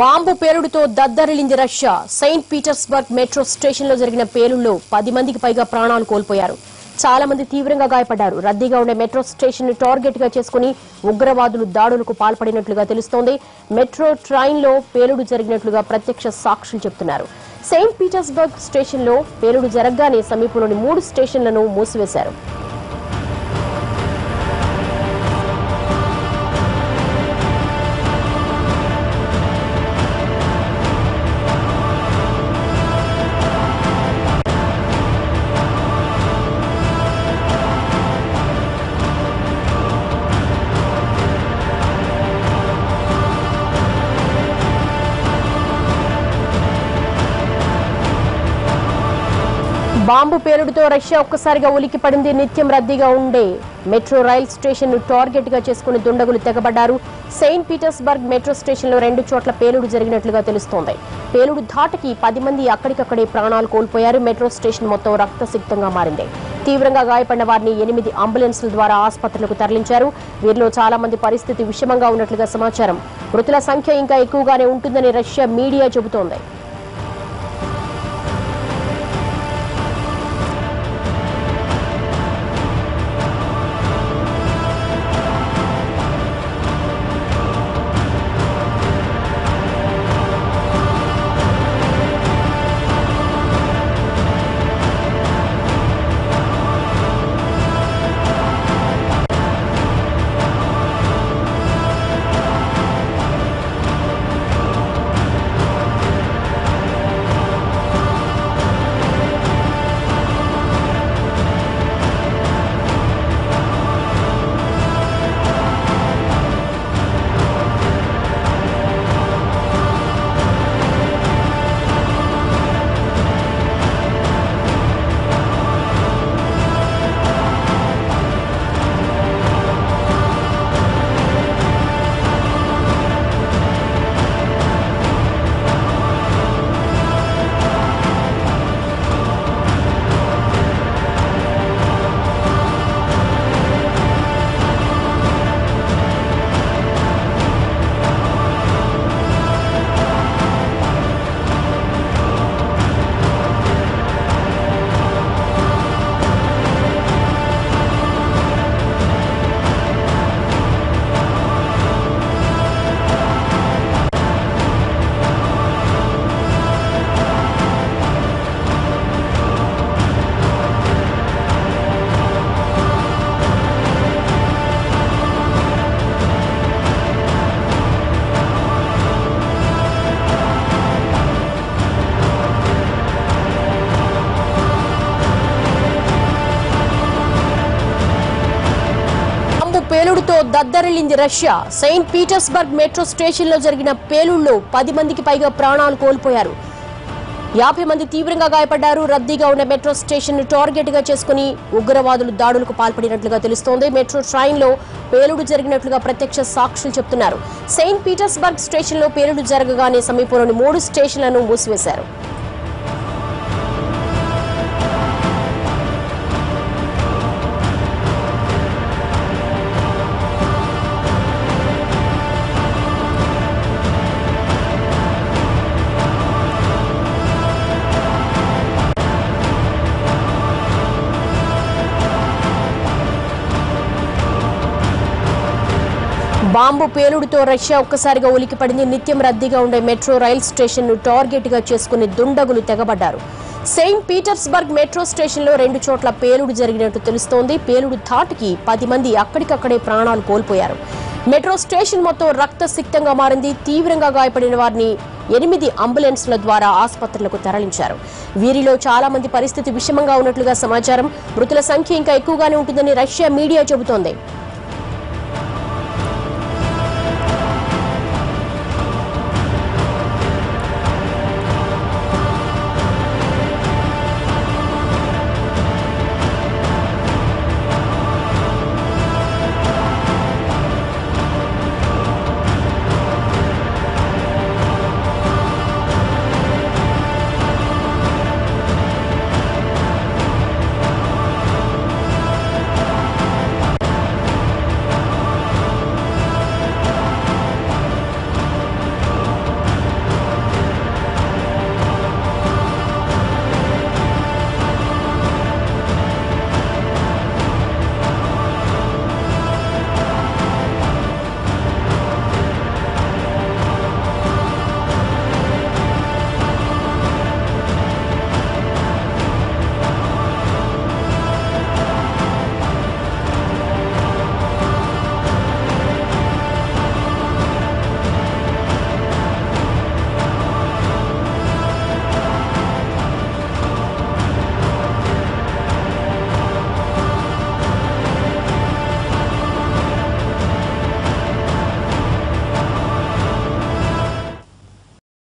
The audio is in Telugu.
బాంబు పేలుడుతో దద్దరిలింది రష్యా. సెయింట్ పీటర్స్బర్గ్ మెట్రో స్టేషన్లో జరిగిన పేలుల్లో పది మందికి పైగా ప్రాణాలు కోల్పోయారు. చాలా మంది తీవ్రంగా గాయపడ్డారు. రద్దీగా ఉండే మెట్రో స్టేషన్ను టార్గెట్గా చేసుకుని ఉగ్రవాదులు దాడులకు పాల్పడినట్లుగా తెలుస్తోంది. మెట్రో ట్రైన్లో పేలుడు జరిగినట్లుగా ప్రత్యక్ష సాక్షులు చెబుతున్నారు. సెయింట్ పీటర్స్బర్గ్ స్టేషన్లో పేలుడు జరగగానే సమీపంలోని మూడు స్టేషన్లను మూసివేశారు. బాంబు పేలుడుతో రష్యా ఒక్కసారిగా ఉలికి పడింది. నిత్యం రద్దీగా ఉండే మెట్రో రైల్ స్టేషన్ను టార్గెట్గా చేసుకుని దుండగులు తెగబడ్డారు. సెయింట్ పీటర్స్బర్గ్ మెట్రో స్టేషన్లో రెండు చోట్ల పేలుడు జరిగినట్లుగా తెలుస్తోంది. పేలుడు ధాటికి పది మంది అక్కడికక్కడే ప్రాణాలు కోల్పోయారు. మెట్రో స్టేషన్ మొత్తం రక్తసిక్తంగా మారింది. తీవ్రంగా గాయపడిన వారిని ఎనిమిది అంబులెన్స్ల ద్వారా ఆసుపత్రులకు తరలించారు. వీరిలో చాలా మంది పరిస్థితి విషమంగా ఉన్నట్లుగా సమాచారం. మృతుల సంఖ్య ఇంకా ఎక్కువగానే ఉంటుందని రష్యా మీడియా చెబుతోంది. పేలుడుతో దద్దరిల్లింది రష్యా. సెయింట్ పీటర్స్బర్గ్ మెట్రో స్టేషన్లో జరిగిన పేలుడులో పది మందికి పైగా ప్రాణాలు కోల్పోయారు. యాభై మంది తీవ్రంగా గాయపడ్డారు. రద్దీగా ఉన్న మెట్రో స్టేషన్ను టార్గెట్గా టార్గెట్గా చేసుకుని ఉగ్రవాదులు దాడులకు పాల్పడినట్లుగా తెలుస్తోంది. మెట్రో ట్రైన్లో పేలుడు జరిగినట్లుగా ప్రత్యక్ష సాక్షులు చెబుతున్నారు సెయింట్ పీటర్స్బర్గ్ స్టేషన్లో పేలుడు జరగగానే సమీపంలోని మూడు స్టేషన్లను మూసివేశారు. బాంబు పేలుడుతో రష్యా ఒక్కసారిగా ఉలికిపడింది నిత్యం రద్దీగా ఉండే మెట్రో రైల్ స్టేషన్ను టార్గెట్గా చేసుకుని దుండగులు తెగబడ్డారు. సెయింట్ పీటర్స్బర్గ్ మెట్రో స్టేషన్లో రెండు చోట్ల పేలుడు జరిగినట్టు తెలుస్తోంది. పేలుడు ధాటికి పది మంది అక్కడికక్కడే ప్రాణాలు కోల్పోయారు. మెట్రో స్టేషన్ మొత్తం రక్తసిక్తంగా మారింది. తీవ్రంగా గాయపడిన వారిని ఎనిమిది అంబులెన్స్ల ద్వారా ఆసుపత్రులకు తరలించారు. వీరిలో చాలా మంది పరిస్థితి విషమంగా ఉన్నట్లుగా సమాచారం. మృతుల సంఖ్య ఇంకా ఎక్కువగానే ఉంటుందని రష్యా మీడియా చెబుతోంది.